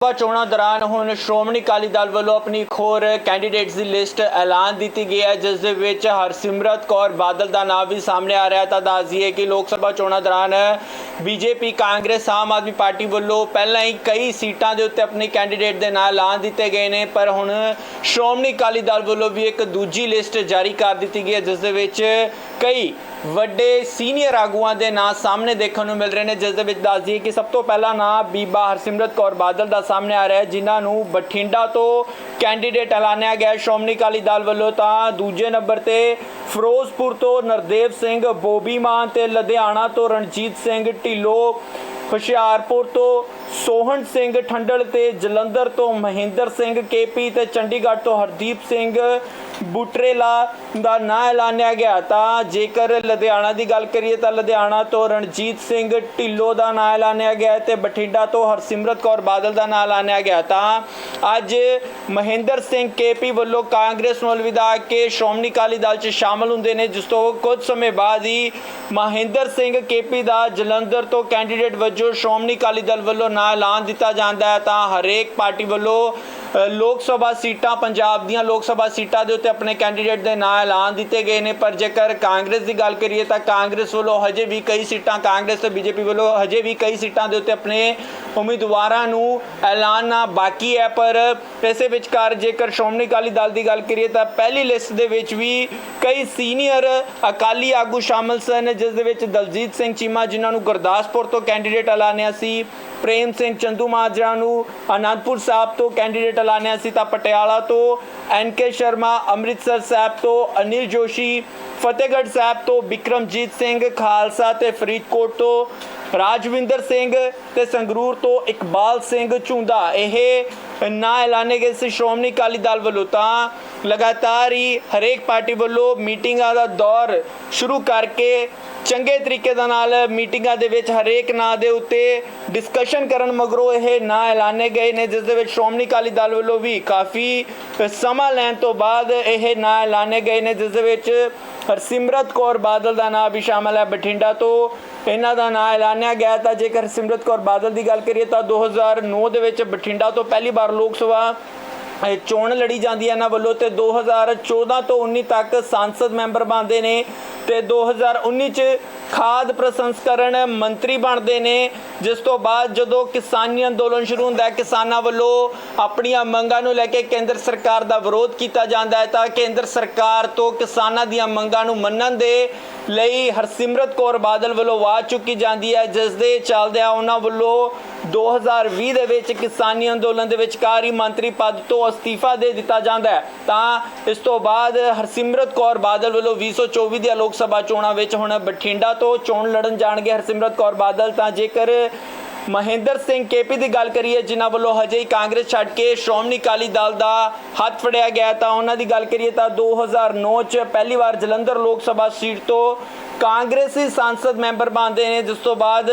ਸਭਾ ਚੋਣਾਂ ਦੌਰਾਨ ਹੁਣ ਸ਼੍ਰੋਮਣੀ ਅਕਾਲੀ ਦਲ ਵੱਲੋਂ ਆਪਣੀ ਖੋਰ ਕੈਂਡੀਡੇਟਸ ਦੀ ਲਿਸਟ ਐਲਾਨ ਦਿੱਤੀ ਗਈ ਹੈ, ਜਿਸ ਦੇ ਵਿੱਚ ਹਰਸਿਮਰਤ ਕੌਰ ਬਾਦਲ ਦਾ ਨਾਮ ਵੀ ਸਾਹਮਣੇ ਆ ਰਿਹਾ ਤਾਂ ਦੱਸ ਦਈਏ ਕਿ ਲੋਕ ਸਭਾ ਚੋਣਾਂ ਦੌਰਾਨ ਬੀਜੇਪੀ, ਕਾਂਗਰਸ, ਆਮ ਆਦਮੀ ਪਾਰਟੀ ਵੱਲੋਂ ਪਹਿਲਾਂ ਹੀ ਕਈ ਸੀਟਾਂ ਦੇ ਉੱਤੇ ਆਪਣੇ ਕੈਂਡੀਡੇਟ ਦੇ ਨਾਂ ਐਲਾਨ ਦਿੱਤੇ ਗਏ ਨੇ, ਪਰ ਹੁਣ ਸ਼੍ਰੋਮਣੀ ਅਕਾਲੀ ਦਲ ਵੱਲੋਂ ਵੀ ਇੱਕ ਦੂਜੀ ਲਿਸਟ ਜਾਰੀ ਕਰ ਦਿੱਤੀ ਗਈ ਹੈ, ਜਿਸ ਦੇ ਵਿੱਚ ਕਈ ਵੱਡੇ ਸੀਨੀਅਰ ਆਗੂਆਂ ਦੇ ਨਾਂ ਸਾਹਮਣੇ ਦੇਖਣ ਨੂੰ ਮਿਲ ਰਹੇ ਨੇ, ਜਿਸ ਦੇ ਵਿੱਚ ਦੱਸ ਦਈਏ ਕਿ ਸਭ ਤੋਂ ਪਹਿਲਾ ਨਾਂ ਬੀਬਾ ਹਰਸਿਮਰਤ ਕੌਰ ਬਾਦਲ ਦਾ ਸਾਹਮਣੇ ਆ ਰਿਹਾ ਹੈ, ਜਿਨ੍ਹਾਂ ਨੂੰ ਬਠਿੰਡਾ ਤੋਂ ਕੈਂਡੀਡੇਟ ਐਲਾਨਿਆ ਗਿਆ ਸ਼੍ਰੋਮਣੀ ਅਕਾਲੀ ਦਲ ਵੱਲੋਂ, ਤਾਂ ਦੂਜੇ ਨੰਬਰ ਤੇ ਫਿਰੋਜ਼ਪੁਰ ਤੋਂ ਨਰਦੇਵ ਸਿੰਘ, ਬੋਬੀ ਮਾਨ ਤੇ ਲੁਧਿਆਣਾ ਤੋਂ ਰਣਜੀਤ ਸਿੰਘ, ਢਿੱਲੋਂ, ਹੁਸ਼ਿਆਰਪੁਰ ਤੋਂ ਸੋਹਣ ਸਿੰਘ ਠੰਡਲ ਤੇ ਜਲੰਧਰ ਤੋਂ ਮਹਿੰਦਰ ਸਿੰਘ ਕੇਪੀ ਤੇ ਚੰਡੀਗੜ੍ਹ ਤੋਂ ਹਰਦੀਪ ਸਿੰਘ ਬੁਟਰੇਲਾ ਦਾ ਨਾਂ ਐਲਾਨਿਆ ਗਿਆ, ਤਾਂ ਜੇਕਰ ਲੁਧਿਆਣਾ ਦੀ ਗੱਲ ਕਰੀਏ ਤਾਂ ਲੁਧਿਆਣਾ ਤੋਂ ਰਣਜੀਤ ਸਿੰਘ ਢਿੱਲੋਂ ਦਾ ਨਾਂ ਐਲਾਨਿਆ ਗਿਆ ਹੈ ਤੇ ਬਠਿੰਡਾ ਤੋਂ ਹਰਸਿਮਰਤ ਕੌਰ ਬਾਦਲ ਦਾ ਨਾਂ ਐਲਾਨਿਆ ਗਿਆ। ਤਾਂ ਅੱਜ ਮਹਿੰਦਰ ਸਿੰਘ ਕੇਪੀ ਵੱਲੋਂ ਕਾਂਗਰਸ ਨੂੰ ਅਲਵਿਦਾ ਕੇ ਸ਼੍ਰੋਮਣੀ ਅਕਾਲੀ ਦਲ 'ਚ ਸ਼ਾਮਲ ਹੁੰਦੇ ਨੇ, ਜਿਸ ਤੋਂ ਕੁਝ ਸਮੇਂ ਬਾਅਦ ਹੀ ਮਹਿੰਦਰ ਸਿੰਘ ਕੇਪੀ ਦਾ ਜਲੰਧਰ ਤੋਂ ਕੈਂਡੀਡੇਟ ਵਜੋਂ ਸ਼੍ਰੋਮਣੀ ਅਕਾਲੀ ਦਲ ਵੱਲੋਂ ਨਾਂ ਐਲਾਨ ਦਿੱਤਾ ਜਾਂਦਾ ਹੈ। ਤਾਂ ਹਰੇਕ ਪਾਰਟੀ ਵੱਲੋਂ ਲੋਕ ਸਭਾ ਸੀਟਾਂ, ਪੰਜਾਬ ਦੀਆਂ ਲੋਕ ਸਭਾ ਸੀਟਾਂ ਦੇ ਉੱਤੇ ਆਪਣੇ ਕੈਂਡੀਡੇਟ ਦੇ ਨਾਂ ਐਲਾਨ ਦਿੱਤੇ ਗਏ ਨੇ। ਪਰ ਜੇਕਰ ਕਾਂਗਰਸ ਦੀ ਗੱਲ ਕਰੀਏ ਤਾਂ ਕਾਂਗਰਸ ਵੱਲੋਂ ਹਜੇ ਵੀ ਕਈ ਸੀਟਾਂ, ਕਾਂਗਰਸ ਤੇ ਬੀਜੇਪੀ ਵੱਲੋਂ ਹਜੇ ਵੀ ਕਈ ਸੀਟਾਂ ਦੇ ਉੱਤੇ ਆਪਣੇ ਉਮੀਦਵਾਰਾਂ ਨੂੰ ਐਲਾਨਣਾ ਬਾਕੀ ਹੈ। ਪਰ ਇਸੇ ਵਿਚਕਾਰ ਜੇਕਰ ਸ਼੍ਰੋਮਣੀ ਅਕਾਲੀ ਦਲ ਦੀ ਗੱਲ ਕਰੀਏ ਤਾਂ ਪਹਿਲੀ ਲਿਸਟ ਦੇ ਵਿੱਚ ਵੀ ਕਈ ਸੀਨੀਅਰ ਅਕਾਲੀ ਆਗੂ ਸ਼ਾਮਲ ਸਨ, ਜਿਸ ਦੇ ਵਿੱਚ ਦਲਜੀਤ ਸਿੰਘ ਚੀਮਾ, ਜਿਨ੍ਹਾਂ ਨੂੰ ਗੁਰਦਾਸਪੁਰ ਤੋਂ ਕੈਂਡੀਡੇਟ ਐਲਾਨਿਆ ਸੀ, ਪ੍ਰੇਮ ਸਿੰਘ ਚੰਦੂ ਮਾਜਰਾ ਨੂੰ ਅਨੰਦਪੁਰ ਸਾਹਿਬ ਤੋਂ ਕੈਂਡੀਡੇਟ ਐਲਾਨਿਆ ਸੀ ਤਾਂ ਪਟਿਆਲਾ ਤੋਂ ਐਨ ਕੇ ਸ਼ਰਮਾ, ਅੰਮ੍ਰਿਤਸਰ ਸਾਹਿਬ ਤੋਂ ਅਨਿਲ ਜੋਸ਼ੀ, ਫਤਿਹਗੜ੍ਹ ਸਾਹਿਬ ਤੋਂ ਬਿਕਰਮਜੀਤ ਸਿੰਘ ਖਾਲਸਾ ਤੇ ਫਰੀਦਕੋਟ ਤੋਂ ਰਾਜਵਿੰਦਰ ਸਿੰਘ ਤੇ ਸੰਗਰੂਰ ਤੋਂ ਇਕਬਾਲ ਸਿੰਘ ਝੁੰਦਾ ਇਹ ਨਾਂ ਐਲਾਨੇ ਗਏ ਸੀ ਸ਼੍ਰੋਮਣੀ ਅਕਾਲੀ ਦਲ ਵੱਲੋਂ। ਤਾਂ ਲਗਾਤਾਰ ਹੀ ਹਰੇਕ ਪਾਰਟੀ ਵੱਲੋਂ ਮੀਟਿੰਗਾਂ ਦਾ ਦੌਰ ਸ਼ੁਰੂ ਕਰਕੇ ਚੰਗੇ ਤਰੀਕੇ ਦੇ ਨਾਲ ਮੀਟਿੰਗਾਂ ਦੇ ਵਿੱਚ ਹਰੇਕ ਨਾਂ ਦੇ ਉੱਤੇ ਡਿਸਕਸ਼ਨ ਕਰਨ ਮਗਰੋਂ ਇਹ ਨਾਂ ਐਲਾਨੇ ਗਏ ਨੇ, ਜਿਸ ਦੇ ਵਿੱਚ ਸ਼੍ਰੋਮਣੀ ਅਕਾਲੀ ਦਲ ਵੱਲੋਂ ਵੀ ਕਾਫੀ ਸਮਾਂ ਲੈਣ ਤੋਂ ਬਾਅਦ ਇਹ ਨਾਂ ਐਲਾਨੇ ਗਏ ਨੇ, ਜਿਸ ਦੇ ਵਿੱਚ ਹਰਸਿਮਰਤ ਕੌਰ ਬਾਦਲ ਦਾ ਨਾਮ ਵੀ ਸ਼ਾਮਲ ਹੈ ਬਠਿੰਡਾ ਤੋਂ। ਇਹਨਾਂ ਦਾ ਨਾਮ ਐਲਾਨਿਆ ਗਿਆ ਤਾਂ ਜੇਕਰ ਹਰਸਿਮਰਤ ਕੌਰ ਬਾਦਲ ਦੀ ਗੱਲ ਕਰੀਏ ਤਾਂ 2009 ਦੇ ਵਿੱਚ ਬਠਿੰਡਾ ਤੋਂ ਪਹਿਲੀ ਵਾਰ ਲੋਕ ਸਭਾ ਚੋਣ ਲੜੀ ਜਾਂਦੀ ਹੈ। ਇਹਨਾਂ ਵੱਲੋਂ ਤੇ 2014 ਤੋਂ 19 ਤੱਕ ਸੰਸਦ ਮੈਂਬਰ ਬਣਦੇ ਨੇ। ਤੇ 2019 ਚ ਖਾਦ ਪ੍ਰਸੰਸਕਰਨ ਮੰਤਰੀ ਬਣਦੇ ਨੇ, ਜਿਸ ਤੋਂ ਬਾਅਦ ਜਦੋਂ ਕਿਸਾਨੀ ਅੰਦੋਲਨ ਸ਼ੁਰੂ ਹੁੰਦਾ ਹੈ, ਕਿਸਾਨਾਂ ਵੱਲੋਂ ਆਪਣੀਆਂ ਮੰਗਾਂ ਨੂੰ ਲੈ ਕੇ ਕੇਂਦਰ ਸਰਕਾਰ ਦਾ ਵਿਰੋਧ ਕੀਤਾ ਜਾਂਦਾ ਹੈ, ਤਾਂ ਕੇਂਦਰ ਸਰਕਾਰ ਤੋਂ ਕਿਸਾਨਾਂ ਦੀਆਂ ਮੰਗਾਂ ਨੂੰ ਮੰਨਣ ਦੇ ਲਈ ਹਰਸਿਮਰਤ ਕੌਰ ਬਾਦਲ ਵੱਲੋਂ ਆਵਾਜ਼ ਚੁੱਕੀ ਜਾਂਦੀ ਹੈ ਜਿਸ ਦੇ ਚੱਲਦਿਆਂ ਉਹਨਾਂ ਵੱਲੋਂ 2020 ਦੇ ਵਿੱਚ ਕਿਸਾਨੀ ਅੰਦੋਲਨ ਦੇ ਵਿਚਕਾਰੀ ਮੰਤਰੀ ਪਦ ਤੋਂ ਅਸਤੀਫਾ ਦੇ ਦਿੱਤਾ ਜਾਂਦਾ ਹੈ। ਤਾਂ ਇਸ ਤੋਂ ਬਾਅਦ ਹਰਸਿਮਰਤ ਕੌਰ ਬਾਦਲ ਵੱਲੋਂ 2024 ਦੀਆਂ ਲੋਕ ਸਭਾ ਚੋਣਾਂ ਵਿੱਚ ਹੁਣ ਬਠਿੰਡਾ ਤੋਂ ਚੋਣ ਲੜਨ ਜਾਣਗੇ ਹਰਸਿਮਰਤ ਕੌਰ ਬਾਦਲ। ਤਾਂ ਜੇਕਰ ਮਹਿੰਦਰ ਸਿੰਘ ਕੇਪੀ ਦੀ ਗੱਲ ਕਰੀਏ, ਜਿਨ੍ਹਾਂ ਵੱਲੋਂ ਹਜੇ ਹੀ ਕਾਂਗਰਸ ਛੱਡ ਕੇ ਸ਼੍ਰੋਮਣੀ ਅਕਾਲੀ ਦਲ ਦਾ ਹੱਥ ਫੜਿਆ ਗਿਆ, ਤਾਂ ਉਹਨਾਂ ਦੀ ਗੱਲ ਕਰੀਏ ਤਾਂ 2009 ਚ ਪਹਿਲੀ ਵਾਰ ਜਲੰਧਰ ਲੋਕ ਸਭਾ ਸੀਟ ਤੋਂ ਕਾਂਗਰਸੀ ਸੰਸਦ ਮੈਂਬਰ ਬਣਦੇ ਨੇ। ਜਿਸ ਤੋਂ ਬਾਅਦ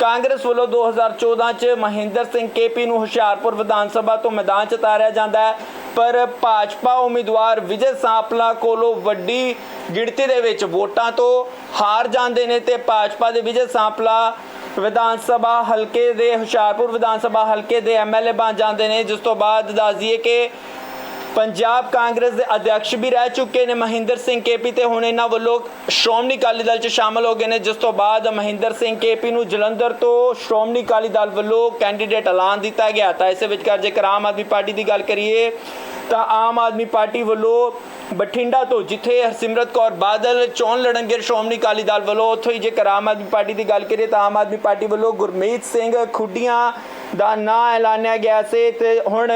ਕਾਂਗਰਸ ਵੱਲੋਂ 2014 ਚ ਮਹਿੰਦਰ ਸਿੰਘ ਕੇਪੀ ਨੂੰ ਹੁਸ਼ਿਆਰਪੁਰ ਵਿਧਾਨ ਸਭਾ ਤੋਂ ਮੈਦਾਨ ਚ ਉਤਾਰਿਆ ਜਾਂਦਾ ਹੈ। ਪਰ ਭਾਜਪਾ ਉਮੀਦਵਾਰ ਵਿਜੇ ਸਾਂਪਲਾ ਕੋਲੋਂ ਵੱਡੀ ਗਿਣਤੀ ਦੇ ਵਿੱਚ ਵੋਟਾਂ ਤੋਂ ਹਾਰ ਜਾਂਦੇ ਨੇ ਤੇ ਭਾਜਪਾ ਦੇ ਵਿਜੇ ਸਾਂਪਲਾ ਵਿਧਾਨ ਸਭਾ ਹਲਕੇ ਦੇ ਹੁਸ਼ਿਆਰਪੁਰ ਵਿਧਾਨ ਸਭਾ ਹਲਕੇ ਦੇ ਐਮਐਲਏ ਬਣ ਜਾਂਦੇ ਨੇ, ਜਿਸ ਤੋਂ ਬਾਅਦ ਦੱਸ ਦਈਏ ਕਿ ਪੰਜਾਬ ਕਾਂਗਰਸ ਦੇ ਅਧਿਕਸ਼ ਵੀ ਰਹਿ ਚੁੱਕੇ ਨੇ। ਮਹਿੰਦਰ ਸਿੰਘ ਕੇਪੀ ਤੇ ਹੁਣ ਇਹਨਾਂ ਵੱਲੋਂ ਸ਼੍ਰੋਮਣੀ ਅਕਾਲੀ ਦਲ 'ਚ ਸ਼ਾਮਲ ਹੋ ਗਏ ਨੇ। ਜਿਸ ਤੋਂ ਬਾਅਦ ਮਹਿੰਦਰ ਸਿੰਘ ਕੇਪੀ ਨੂੰ ਜਲੰਧਰ ਤੋਂ ਸ਼੍ਰੋਮਣੀ ਅਕਾਲੀ ਦਲ ਵੱਲੋਂ ਕੈਂਡੀਡੇਟ ਐਲਾਨ ਦਿੱਤਾ ਗਿਆ। ਤਾਂ ਇਸੇ ਵਿਚਕਾਰ ਜੇਕਰ ਆਮ ਆਦਮੀ ਪਾਰਟੀ ਦੀ ਗੱਲ ਕਰੀਏ, ਤਾਂ ਆਮ ਆਦਮੀ ਪਾਰਟੀ ਵੱਲੋਂ ਬਠਿੰਡਾ ਤੋਂ ਜਿੱਥੇ ਹਰਸਿਮਰਤ ਕੌਰ ਬਾਦਲ ਚੋਣ ਲੜਨਗੇ ਸ਼੍ਰੋਮਣੀ ਅਕਾਲੀ ਦਲ ਵੱਲੋਂ, ਉੱਥੋਂ ਹੀ ਜੇਕਰ ਆਮ ਆਦਮੀ ਪਾਰਟੀ ਦੀ ਗੱਲ ਕਰੀਏ, ਤਾਂ ਆਮ ਆਦਮੀ ਪਾਰਟੀ ਵੱਲੋਂ ਗੁਰਮੀਤ ਸਿੰਘ ਖੁੱਡੀਆਂ ਦਾ ਨਾਂ ਐਲਾਨਿਆ ਗਿਆ ਸੀ। ਤੇ ਹੁਣ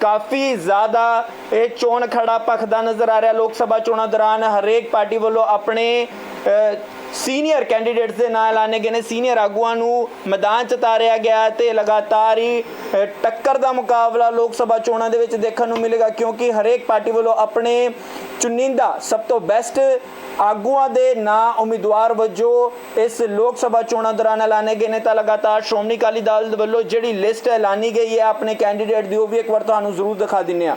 ਕਾਫੀ ਜ਼ਿਆਦਾ ਇਹ ਚੋਣ ਖੜਾ ਭਖਦਾ ਨਜ਼ਰ ਆ ਰਿਹਾ ਲੋਕ ਸਭਾ ਚੋਣਾਂ ਦੌਰਾਨ ਹਰੇਕ ਪਾਰਟੀ ਵੱਲੋਂ ਆਪਣੇ ਸੀਨੀਅਰ ਕੈਂਡੀਡੇਟਸ ਦੇ ਨਾਂ ਐਲਾਨੇ ਗਏ ਨੇ। ਸੀਨੀਅਰ ਆਗੂਆਂ ਨੂੰ ਮੈਦਾਨ 'ਚ ਉਤਾਰਿਆ ਗਿਆ ਤੇ ਲਗਾਤਾਰ ਹੀ ਟੱਕਰ ਦਾ ਮੁਕਾਬਲਾ ਲੋਕ ਸਭਾ ਚੋਣਾਂ ਦੇ ਵਿੱਚ ਦੇਖਣ ਨੂੰ ਮਿਲੇਗਾ ਕਿਉਂਕਿ ਹਰੇਕ ਪਾਰਟੀ ਵੱਲੋਂ ਆਪਣੇ ਚੁਣਿੰਦਾ ਸਭ ਤੋਂ ਬੈਸਟ ਆਗੂਆਂ ਦੇ ਨਾਂ ਉਮੀਦਵਾਰ ਵਜੋਂ ਇਸ ਲੋਕ ਸਭਾ ਚੋਣਾਂ ਦੌਰਾਨ ਐਲਾਨੇ ਗਏ ਨੇ। ਤਾਂ ਲਗਾਤਾਰ ਸ਼੍ਰੋਮਣੀ ਅਕਾਲੀ ਦਲ ਵੱਲੋਂ ਜਿਹੜੀ ਲਿਸਟ ਐਲਾਨੀ ਗਈ ਹੈ ਆਪਣੇ ਕੈਂਡੀਡੇਟ ਦੀ, ਉਹ ਵੀ ਇੱਕ ਵਾਰ ਤੁਹਾਨੂੰ ਜ਼ਰੂਰ ਦਿਖਾ ਦਿੰਨੇ ਆ।